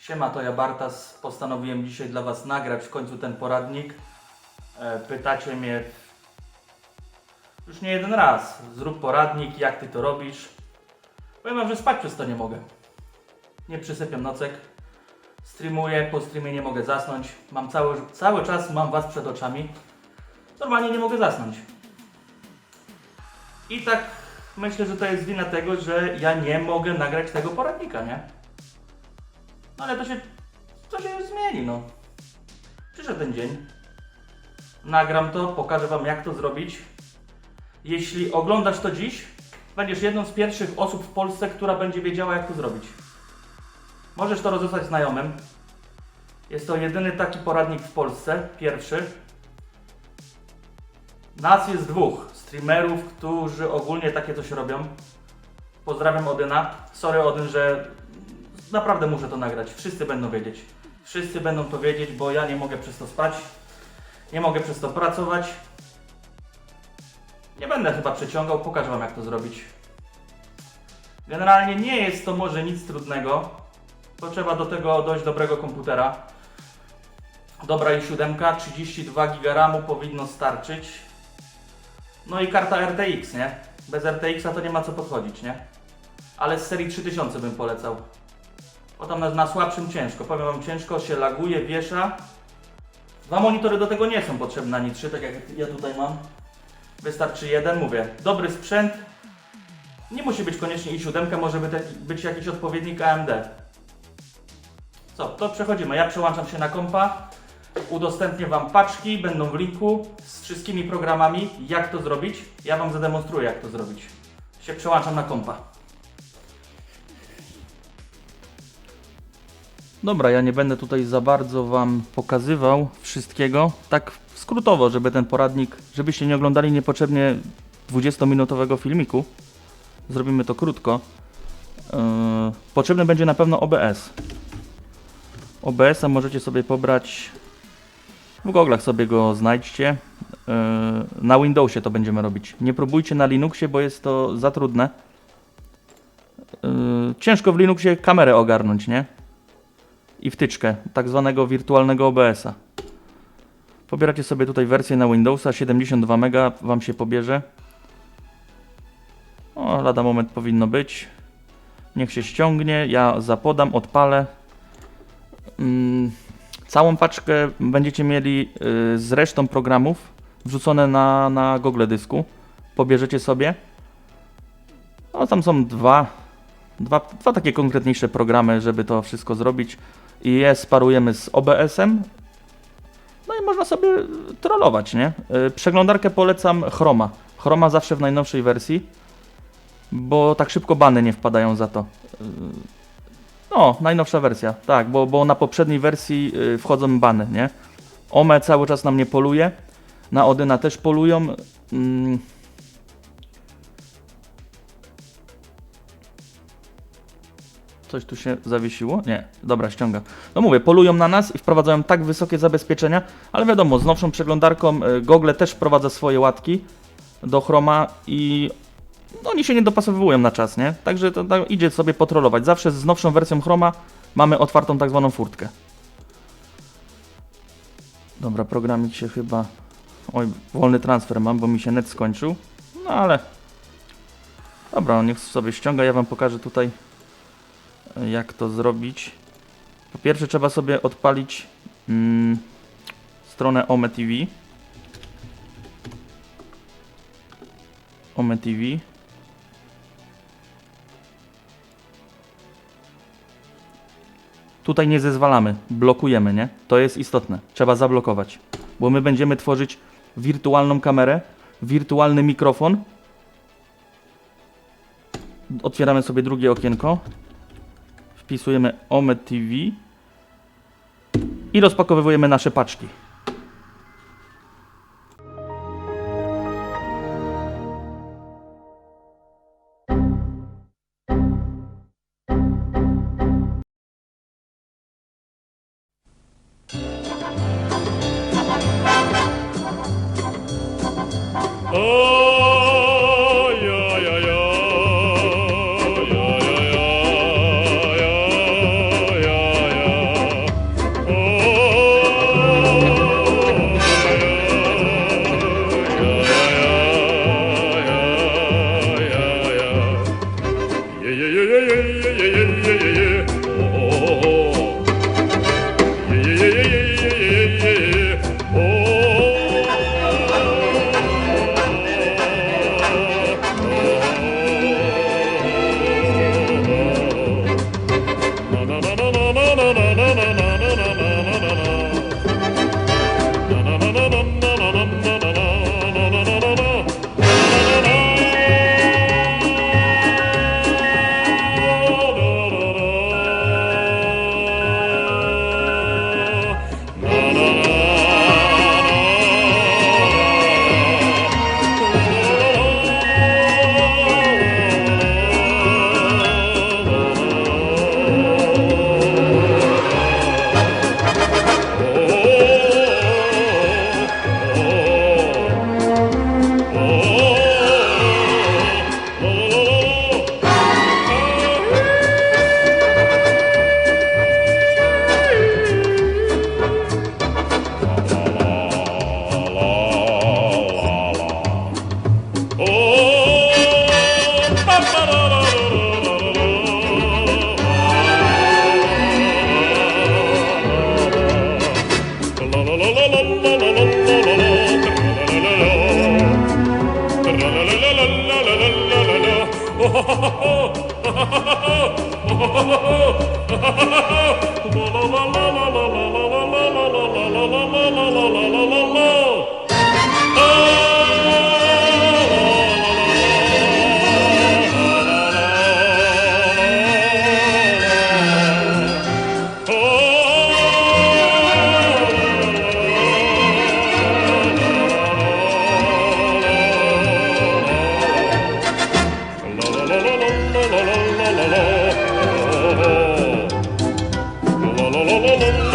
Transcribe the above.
Siema, to ja Bartas. Postanowiłem dzisiaj dla Was nagrać w końcu ten poradnik. E, Pytacie mnie już nie jeden raz. Zrób poradnik, jak Ty to robisz. Powiem Wam, że spać przez to nie mogę. Nie przysypiam nocek. Streamuję, po streamie nie mogę zasnąć. Mam cały, cały czas mam Was przed oczami. Normalnie nie mogę zasnąć. I tak myślę, że to jest wina tego, że ja nie mogę nagrać tego poradnika, nie? No ale to się, to się zmieni, no. Przyszedł ten dzień. Nagram to, pokażę Wam jak to zrobić. Jeśli oglądasz to dziś, będziesz jedną z pierwszych osób w Polsce, która będzie wiedziała jak to zrobić. Możesz to rozesłać znajomym. Jest to jedyny taki poradnik w Polsce, pierwszy. Nas jest dwóch streamerów, którzy ogólnie takie coś robią. Pozdrawiam Odyna. Sorry Odyn, że naprawdę muszę to nagrać. Wszyscy będą wiedzieć. Wszyscy będą to wiedzieć, bo ja nie mogę przez to spać. Nie mogę przez to pracować. Nie będę chyba przeciągał, pokażę Wam jak to zrobić. Generalnie nie jest to może nic trudnego, bo trzeba do tego dość dobrego komputera. Dobra i 7, 32 GB RAMu powinno starczyć. No i karta RTX, nie? Bez RTX-a to nie ma co podchodzić, nie? Ale z serii 3000 bym polecał. Bo tam na, na słabszym ciężko. Powiem Wam, ciężko się laguje, wiesza. Dwa monitory do tego nie są potrzebne, ani trzy, tak jak ja tutaj mam. Wystarczy jeden, mówię. Dobry sprzęt. Nie musi być koniecznie i7, może być, być jakiś odpowiednik AMD. Co, to przechodzimy. Ja przełączam się na kompa. Udostępnię Wam paczki, będą w linku z wszystkimi programami, jak to zrobić. Ja Wam zademonstruję, jak to zrobić. Się przełączam na kompa. Dobra, ja nie będę tutaj za bardzo Wam pokazywał wszystkiego. Tak skrótowo, żeby ten poradnik, żebyście nie oglądali niepotrzebnie 20-minutowego filmiku. Zrobimy to krótko. Yy, potrzebny będzie na pewno OBS. OBS-a możecie sobie pobrać w goglach sobie go znajdźcie. Yy, Na Windowsie to będziemy robić. Nie próbujcie na Linuxie, bo jest to za trudne. Yy, Ciężko w Linuxie kamerę ogarnąć, nie? I wtyczkę, tak zwanego wirtualnego OBS-a. Pobieracie sobie tutaj wersję na Windowsa, 72 MB Wam się pobierze. O, lada moment powinno być. Niech się ściągnie, ja zapodam, odpalę. Mm, Całą paczkę będziecie mieli y, z resztą programów wrzucone na, na Google Dysku. Pobierzecie sobie. No tam są dwa, dwa, dwa takie konkretniejsze programy, żeby to wszystko zrobić. I je sparujemy z OBS-em. No i można sobie trollować, nie? Y, Przeglądarkę polecam Chroma. Chroma zawsze w najnowszej wersji, bo tak szybko bany nie wpadają za to. Y, no, najnowsza wersja, tak, bo, bo na poprzedniej wersji y, wchodzą bany, nie? Ome cały czas na mnie poluje, na Odyna też polują. Mm. Coś tu się zawiesiło? Nie, dobra, ściąga. No mówię, polują na nas i wprowadzają tak wysokie zabezpieczenia, ale wiadomo, z nowszą przeglądarką y, Google też wprowadza swoje łatki do Chroma i no, oni się nie dopasowują na czas, nie? Także to, to idzie sobie potrolować. Zawsze z nowszą wersją Chroma mamy otwartą tak zwaną furtkę. Dobra, programik się chyba... Oj, wolny transfer mam, bo mi się net skończył. No ale... Dobra, niech sobie ściąga, ja wam pokażę tutaj e, jak to zrobić. Po pierwsze trzeba sobie odpalić mm, stronę Ome TV. Ome TV. Tutaj nie zezwalamy, blokujemy, nie? To jest istotne. Trzeba zablokować, bo my będziemy tworzyć wirtualną kamerę, wirtualny mikrofon. Otwieramy sobie drugie okienko. Wpisujemy Omed TV i rozpakowujemy nasze paczki. la la la la